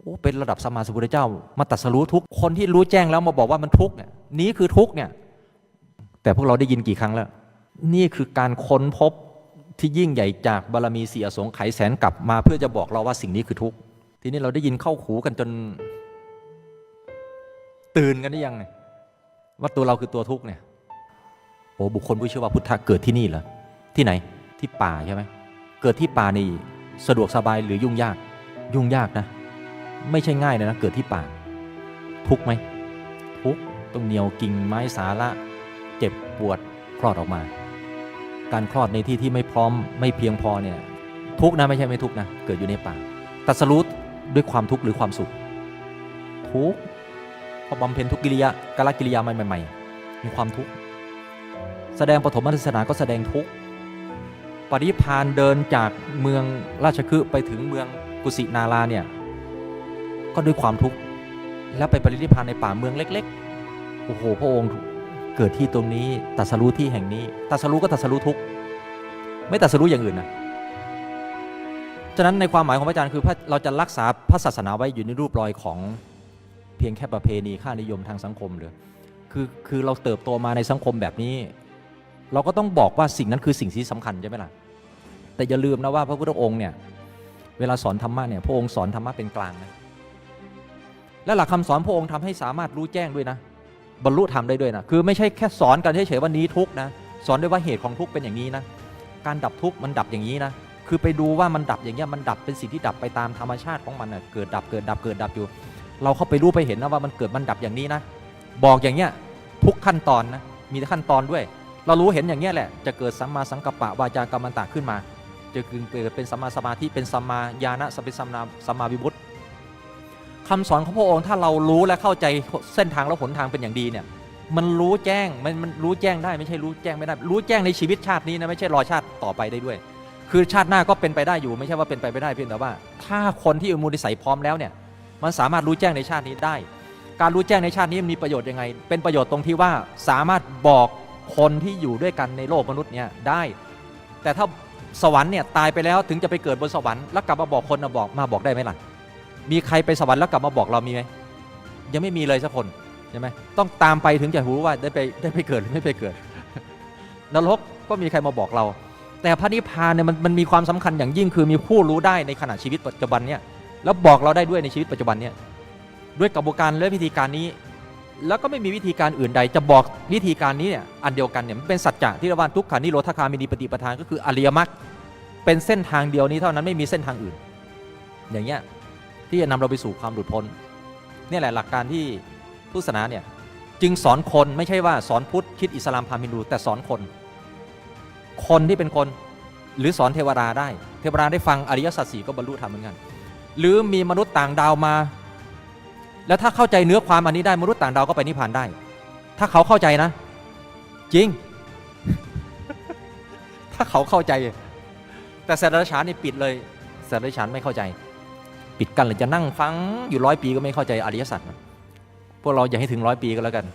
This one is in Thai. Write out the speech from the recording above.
โอ้เป็นระดับสมมาสัมพุทธเจ้า มาตัดสรู้ทุกคนที่รู้แจ้งแล้วมาบอกว่ามันทุกเนี่ยนี้คือทุกเนี่ย แต่พวกเราได้ยินกี่ครั้งแล้ว นี่คือการค้นพบที่ยิ่งใหญ่จากบารมีเสียสงไขยแสนกลับมาเพื่อจะบอกเราว่าสิ่งนี้คือทุกทีนี้เราได้ยินเข้าหูกันจน ตื่นกันได้ยังเนี่ยว่าตัวเราคือตัวทุกเนี่ยโอ้บุคคลผู้เชื่อว่าพุทธะเกิดที่นี่เหรอที่ไหนที่ป่าใช่ไหมเกิดที่ป่านี่สะดวกสบายหรือยุ่งยากยุ่งยากนะ ไม่ใช่ง่ายเลยนะเกิดที่ป่า ทุกไหมทุกต้องเหนียวกิ่งไม้สาระเจ็บปวดคลอดออกมา การคลอดในที่ที่ไม่พร้อมไม่เพียงพอเนี่ยทุกนะไม่ใช่ไม่ทุกนะเกิดอยู่ในป่าตัดสรุปด้วยความทุกข์หรือความสุข ทุกข์พอบำเพ็ญทุกกิริยากลกิริยาใหม่ๆมีความทุกข์แสดงปฐมเทศนาก็แสดงทุกข์ปริพานเดินจากเมืองราชคฤห์ไปถึงเมืองกุสินาราเนี่ย ก็ด้วยความทุกข์แล้วไปปรินิพพานในป่าเมืองเล็ก ๆ โอ้โห พระองค์เกิดที่ตรงนี้ตรัสรู้ที่แห่งนี้ตรัสรู้ก็ตรัสรู้ทุกข์ไม่ตรัสรู้อย่างอื่นนะฉะนั้นในความหมายของพระอาจารย์คือเราจะรักษาพระศาสนาไว้อยู่ในรูปรอยของเพียงแค่ประเพณีค่านิยมทางสังคมเลยคือคือเราเติบโตมาในสังคมแบบนี้ เราก็ต้องบอกว่าสิ่งนั้นคือสิ่งที่สำคัญใช่ไหมล่ะแต่อย่าลืมนะว่าพระพุทธองค์เนี่ยเวลาสอนธรรมะเนี่ยพระองค์สอนธรรมะเป็นกลางนะ และหลักคำสอนพระองค์ทำให้สามารถรู้แจ้งด้วยนะ บรรลุธรรมได้ด้วยนะ คือไม่ใช่แค่สอนกันเฉยๆว่านี้ทุกนะ สอนด้วยว่าเหตุของทุกเป็นอย่างนี้นะ การดับทุกมันดับอย่างนี้นะ คือไปดูว่ามันดับอย่างเงี้ยมันดับเป็นสิ่งที่ดับไปตามธรรมชาติของมันนะเกิดดับเกิดดับเกิดดับอยู่ เราเข้าไปรู้ไปเห็นนะว่ามันเกิดมันดับอย่างนี้นะ บอกอย่างเงี้ยทุกขั้นตอนนะมีขั้นตอนด้วย เรารู้เห็นอย่างเงี้ยแหละจะเกิดสัมมาสังกัปปะวาจากรรมันตะขึ้นมา จะเกิดเป็นสัมมาสมาธิเป็นสัมมาญาณสัมเป็นสัมมาสัมมาวิมุตติ คำสอนของพระองค์ถ้าเรารู้และเข้าใจเส้นทางและหนทางเป็นอย่างดีเนี่ย มันรู้แจ้งมันมันรู้แจ้งได้ไม่ใช่รู้แจ้งไม่ได้ รู้แจ้งในชีวิตชาตินี้นะไม่ใช่รอชาติต่อไปได้ด้วย คือชาติหน้าก็เป็นไปได้อยู่ไม่ใช่ว่าเป็นไปไม่ได้เพียงแต่ว่า ถ้าคนที่มูลนิสัยพร้อมแล้วเนี่ย มันสามารถรู้แจ้งในชาตินี้ได้ การรู้แจ้งในชาตินี้มันมีประโยชน์ยังไง เป็นประโยชน์ตรงที่ว่าสามารถบอกคนที่อยู่ด้วยกันในโลกมนุษย์เนี่ยได้ แต่ถ้าสวรรค์เนี่ยตายไปแล้วถึงจะไปเกิดบนสวรรค์แล้วกลับมาบอกคนนะบอกมาบอกได้ไหมล่ะ มีใครไปสวรรค์แล้วกลับมาบอกเรามีไหมยังไม่มีเลยสักคนใช่ไหมต้องตามไปถึงจะรู้ว่าได้ไปได้ไปเกิดหรือไม่ไปเกิด นรกก็มีใครมาบอกเรา แต่พระนิพพานเนี่ยมันมันมีความสำคัญอย่างยิ่งคือมีผู้รู้ได้ในขณะชีวิตปัจจุบันเนี่ยแล้วบอกเราได้ด้วยในชีวิตปัจจุบันเนี่ยด้วยกระบวนการและวิธีการนี้ แล้วก็ไม่มีวิธีการอื่นใด จะบอกวิธีการนี้เนี่ยอันเดียวกันเนี่ยมันเป็นสัจจะที่เรียกว่าทุกขานิโรธคามินีปฏิปทานก็คืออริยมรรคเป็นเส้นทางเดียวนี้เท่านั้นไม่มีเส้นทางอื่น อย่างเงี้ย ที่จะนำเราไปสู่ความหลุดพ้นนี่แหละหลักการที่พุทธศาสนาเนี่ยจึงสอนคนไม่ใช่ว่าสอนพุทธคิดอิสลามพามินดูแต่สอนคน คนที่เป็นคนหรือสอนเทวดาได้ เทวดาได้ฟังอริยสัจสี่ก็บรรลุธรรมเหมือนกัน หรือมีมนุษย์ต่างดาวมา แล้วถ้าเข้าใจเนื้อความอันนี้ได้มนุษย์ต่างดาวก็ไปนิพพานได้ ถ้าเขาเข้าใจนะ จริง ถ้าเขาเข้าใจ แต่สัตว์เดรัจฉานนี่ปิดเลยสัตว์เดรัจฉานไม่เข้าใจ ปิดกันหรือจะนั่งฟังอยู่ร้อยปีก็ไม่เข้าใจอริยสัจนะพวกเราอย่าให้ถึงร้อยปีก็แล้วกัน